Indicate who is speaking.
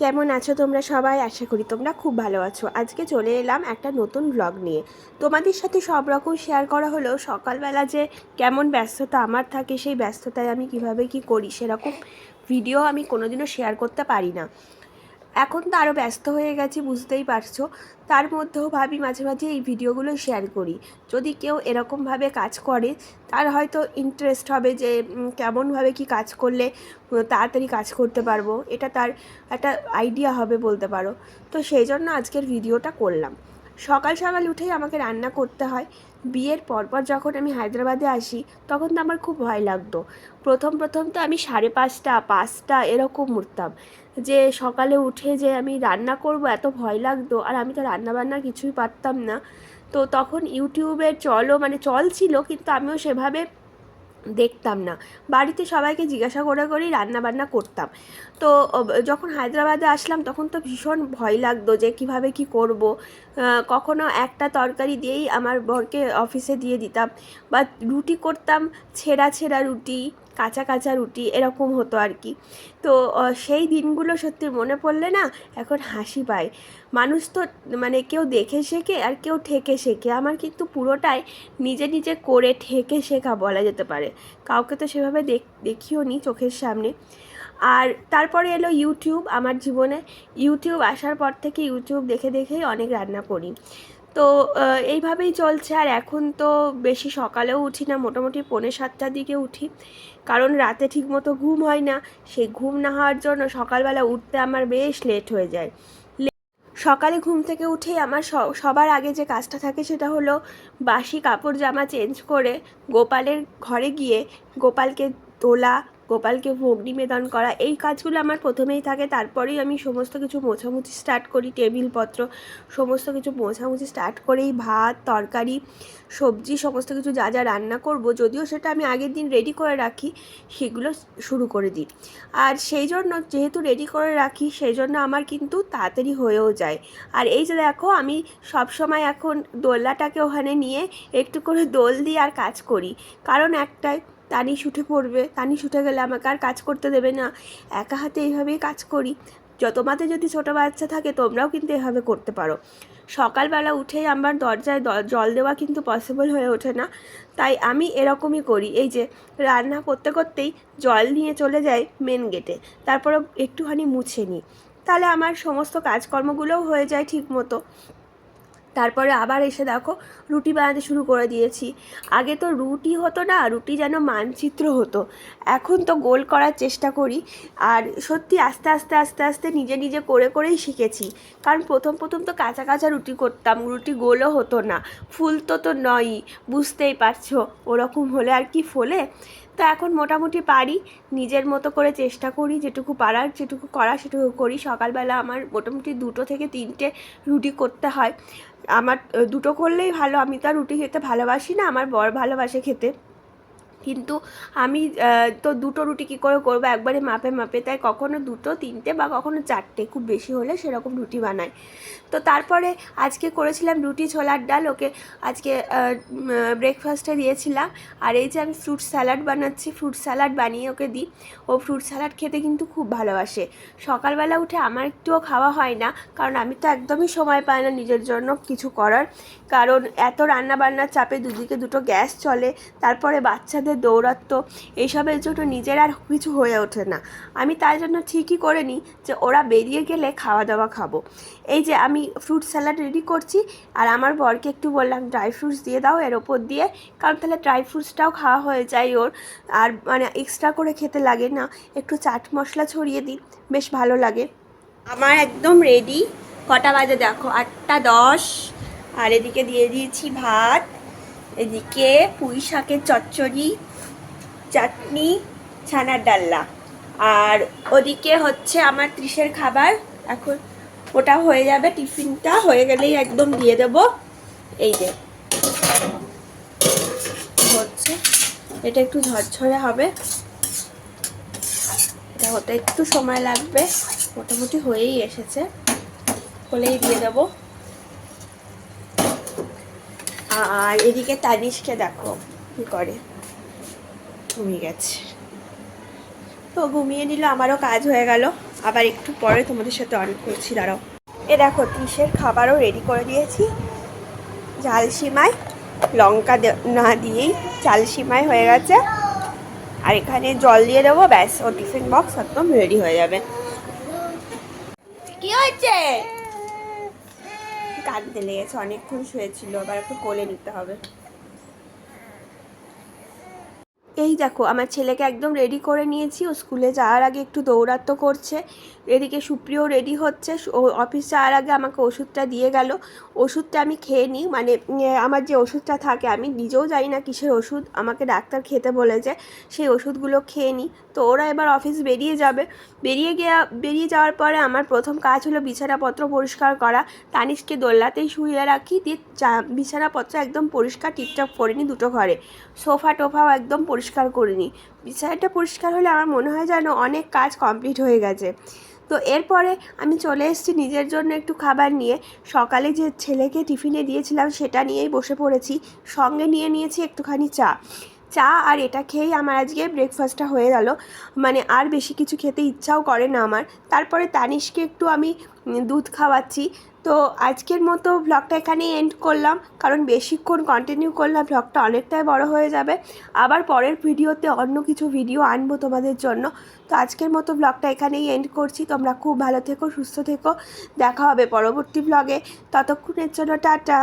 Speaker 1: কেমন আছো তোমরা সবাই? আশা করি তোমরা খুব ভালো আছো। আজকে চলে এলাম একটা নতুন ব্লগ নিয়ে। তোমাদের সাথে সব রকম শেয়ার করা হলো। সকালবেলা যে কেমন ব্যস্ততা আমার থাকে, সেই ব্যস্ততায় আমি কীভাবে কি করি, সেরকম ভিডিও আমি কোনোদিনও শেয়ার করতে পারি না। এখন তো আরও ব্যস্ত হয়ে গেছি, বুঝতেই পারছ। তার মধ্যেও ভাবি মাঝে মাঝে এই ভিডিওগুলো শেয়ার করি। যদি কেউ এরকমভাবে কাজ করে, তার হয়তো ইন্টারেস্ট হবে যে কেমনভাবে কি কাজ করলে তাড়াতাড়ি কাজ করতে পারব। এটা তার একটা আইডিয়া হবে বলতে পারো। তো সেই জন্য আজকের ভিডিওটা করলাম। সকাল সকাল উঠেই আমাকে রান্না করতে হয়। বিয়ের পরপর যখন আমি হায়দ্রাবাদে আসি, তখন তো আমার খুব ভয় লাগতো। প্রথম প্রথম তো আমি সাড়ে পাঁচটা পাঁচটা এরকম উঠতাম। যে সকালে উঠে যে আমি রান্না করব, এত ভয় লাগতো। আর আমি তো রান্নাবান্না কিছুই পারতাম না। তো তখন ইউটিউবের চলও মানে চল ছিল কিন্তু আমিও সেভাবে দেখতাম না। বাড়িতে সবাইকে জিজ্ঞাসা করে করেই রান্নাবান্না করতাম। তো যখন হায়দ্রাবাদে আসলাম তখন তো ভীষণ ভয় লাগতো যে কীভাবে কি করব। কখনো একটা তরকারি দিয়েই আমার বরকে অফিসে দিয়ে দিতাম। বা রুটি করতাম, ছেঁড়া ছেঁড়া রুটি। কাঁচা কাঁচা রুটি এরকম হতো আর কি। তো সেই দিনগুলো সত্যি মনে পড়লে না এখন হাসি পায়। মানুষ তো মানে কেউ দেখে শেখে আর কেউ ঠেকে শেখে। আমার কিন্তু পুরোটাই নিজে নিজে করে ঠেকে শেখা বলা যেতে পারে। কাউকে তো সেভাবে দেখ, দেখিও নি চোখের সামনে। আর তারপরে এলো ইউটিউব আমার জীবনে ইউটিউব আসার পর থেকে ইউটিউব দেখে দেখেই অনেক রান্না করি। তো এইভাবেই চলছে। আর এখন তো বেশি সকালেও উঠি না, মোটামুটি পৌনে সাতটার দিকে উঠি। কারণ রাতে ঠিকমতো ঘুম হয় না। সেই ঘুম না হওয়ার জন্য সকালবেলা উঠতে আমার বেশ লেট হয়ে যায়। সকালে ঘুম থেকে উঠেই আমার সবার আগে যে কাজটা থাকে সেটা হলো বাসি কাপড় জামা চেঞ্জ করে গোপালের ঘরে গিয়ে গোপালকে তোলা গোপালকে ভোগ নিবেদন করা, এই কাজগুলো আমার প্রথমেই থাকে। তারপরেই আমি সমস্ত কিছু মোছামুছি স্টার্ট করি টেবিলপত্র সমস্ত কিছু মোছামুছি স্টার্ট করেই ভাত, তরকারি, সবজি, সমস্ত কিছু যা যা রান্না করব, যদিও সেটা আমি আগের দিন রেডি করে রাখি, সেগুলো শুরু করে দিই। আর সেই জন্য যেহেতু রেডি করে রাখি, সেই জন্য আমার কিন্তু তাড়াতাড়ি হয়েও যায়। আর এই যে দেখো, আমি সব সময় এখন দোলনাটাকে ওখানে নিয়ে একটু করে দোল দিই আর কাজ করি। কারণ একটাই তানিশ উঠে পড়বে। তানিশ উঠে গেলে আমাকে আর কাজ করতে দেবে না। একা হাতে এইভাবেই কাজ করি। যত তোমাদের যদি ছোটো বাচ্চা থাকে, তোমরাও কিন্তু এভাবে করতে পারো। সকালবেলা উঠেই আমার দরজায় জল দেওয়া কিন্তু পসিবল হয়ে ওঠে না। তাই আমি এরকমই করি। এই যে, রান্না করতে করতেই জল নিয়ে চলে যাই মেন গেটে তারপরে একটুখানি মুছে নিই। তাহলে আমার সমস্ত কাজকর্মগুলোও হয়ে যায় ঠিক মতো তারপরে আবার এসে দেখো রুটি বানাতে শুরু করে দিয়েছি। আগে তো রুটি হতো না, রুটি যেন মানচিত্র হতো। এখন তো গোল করার চেষ্টা করি আর সত্যি আস্তে আস্তে আস্তে আস্তে নিজে নিজে করে, করেই শিখেছি। কারণ প্রথম প্রথম তো কাঁচা কাঁচা রুটি করতাম, রুটি গোলও হতো না। ফুলতো তো নয়ই, বুঝতেই পারছ, ওরকম হলে আর কি ফোলে? তো এখন মোটামুটি পারি। নিজের মতো করে চেষ্টা করি, যেটুকু পারার, যেটুকু করা সেটুকু করি। সকালবেলা আমার মোটামুটি দুটো থেকে তিনটে রুটি করতে হয়। আমার, দুটো করলেই ভালো। আমি তো আর রুটি খেতে ভালোবাসি না। আমার বর ভালোবাসে খেতে। কিন্তু আমি তো দুটো রুটি কী করে করব? একবারে মাপে মাপে। তাই কখনো দুটো, তিনটে বা কখনো চারটে, খুব বেশি হলে সেরকম রুটি বানাই। তো তারপরে আজকে করেছিলাম রুটি ছোলার ডাল। ওকে আজকে ব্রেকফাস্টে দিয়েছিলাম। আর এই যে আমি ফ্রুট স্যালাড বানাচ্ছি ফ্রুট স্যালাড বানিয়ে ওকে দিই। ও ফ্রুট স্যালাড খেতে কিন্তু খুব ভালোবাসে। সকালবেলা উঠে আমার একটুও খাওয়া হয় না, কারণ আমি তো একদমই সময় পাই না নিজের জন্য কিছু করার। কারণ এত রান্না বান্নার চাপে দুদিকে দুটো গ্যাস চলে, তারপরে বাচ্চাদের দৌরাত্ম এইসবের জন্য নিজের আর কিছু হয়ে ওঠে না। আমি তাই জন্য ঠিকই করে নিই যে ওরা বেরিয়ে গেলে খাওয়া দাওয়া খাব। এই যে আমি ফ্রুট স্যালাড রেডি করছি আর আমার বরকে একটু বললাম ড্রাই ফ্রুটস দিয়ে দাও এর ওপর দিয়ে, কারণ তাহলে ড্রাই ফ্রুটসটাও খাওয়া হয়ে যায় ওর। আর মানে এক্সট্রা করে খেতে লাগে না। একটু চাট মশলা ছড়িয়ে দিই, বেশ ভালো লাগে। আমার একদম রেডি কটা বাজে দেখো, আটটা দশ। আর এদিকে দিয়ে দিয়েছি ভাত, এদিকে পুঁই শাকের চচ্চড়ি চাটনি, ছানার ডাল্লা। আর ওদিকে হচ্ছে আমার ত্রিশের খাবার। এখন ওটা হয়ে যাবে, টিফিনটা হয়ে গেলেই একদম দিয়ে দেব। এই যে। হচ্ছে। এটা একটু ঝরঝরে হবে। এটা হতে একটু সময় লাগবে। মোটামুটি হয়েই এসেছে। হলেই দিয়ে দেবো। আর এদিকে তানিশকে দেখো কি করে। ঘুমিয়ে গেছে। তো ঘুমিয়ে নিল, আমারও কাজ হয়ে গেল। আবার একটু পরে তোমাদের সাথে অন করছি, দাঁড়াও। এ দেখো, তিসের খাবারও রেডি করে দিয়েছি। জাল সিমাই, লঙ্কা না দিয়েই চাল সিমাই হয়ে গেছে। আর এখানে জল দিয়ে দেবো, ব্যাস, ও টিফিন বক্স একদম রেডি হয়ে যাবে। কি হচ্ছে কাঁদতে লেগেছে, অনেকক্ষণ শুয়েছিল আবার একটু কোলে নিতে হবে। এই দেখো, আমার ছেলেকে একদম রেডি করে নিয়েছি। ও স্কুলে যাওয়ার আগে একটু দৌড়াত্ম করছে। এদিকে সুপ্রিয় রেডি হচ্ছে। ও অফিস যাওয়ার আগে আমাকে ওষুধটা দিয়ে গেল। ওষুধটা আমি খেয়ে নিই। মানে আমার যে ওষুধটা থাকে, আমি নিজেও জানি না কিসের ওষুধ। আমাকে ডাক্তার খেতে বলেছে সেই ওষুধগুলো খেয়ে নিই তো ওরা এবার অফিস বেরিয়ে যাবে। বেরিয়ে গিয়ে, বেরিয়ে যাওয়ার পরে আমার প্রথম কাজ হলো বিছানাপত্র পরিষ্কার করা। তানিশকে দোল্লাতেই শুয়ে রাখি। দিয়ে বিছানাপত্র একদম পরিষ্কার, টিপটপ করে নিই দুটো ঘরে। সোফা টোফাও একদম পরিষ্কার করে নিই বিছানাটা পরিষ্কার হলে আমার মনে হয় যেন অনেক কাজ কমপ্লিট হয়ে গেছে। তো এরপরে আমি চলে এসেছি নিজের জন্য একটু খাবার নিয়ে। সকালে যে ছেলেকে টিফিনে দিয়েছিলাম সেটা নিয়েই বসে পড়েছি। সঙ্গে নিয়ে নিয়েছি একটুখানি চা। চা আর এটা খেয়েই আমার আজকে ব্রেকফাস্টটা হয়ে গেল। মানে আর বেশি কিছু খেতে ইচ্ছাও করে না আমার। তারপরে তানিশকে একটু আমি দুধ খাওয়াচ্ছি। তো আজকের মতো ব্লগটা এখানেই এন্ড করলাম। কারণ বেশিক্ষণ কন্টিনিউ করলাম ব্লগটা অনেকটাই বড় হয়ে যাবে। আবার পরের ভিডিওতে অন্য কিছু ভিডিও আনব তোমাদের জন্য। তো আজকের মতো ব্লগটা এখানেই এন্ড করছি। তোমরা খুব ভালো থেকো, সুস্থ থেকো। দেখা হবে পরবর্তী ব্লগে ততক্ষণের জন্য টাটা।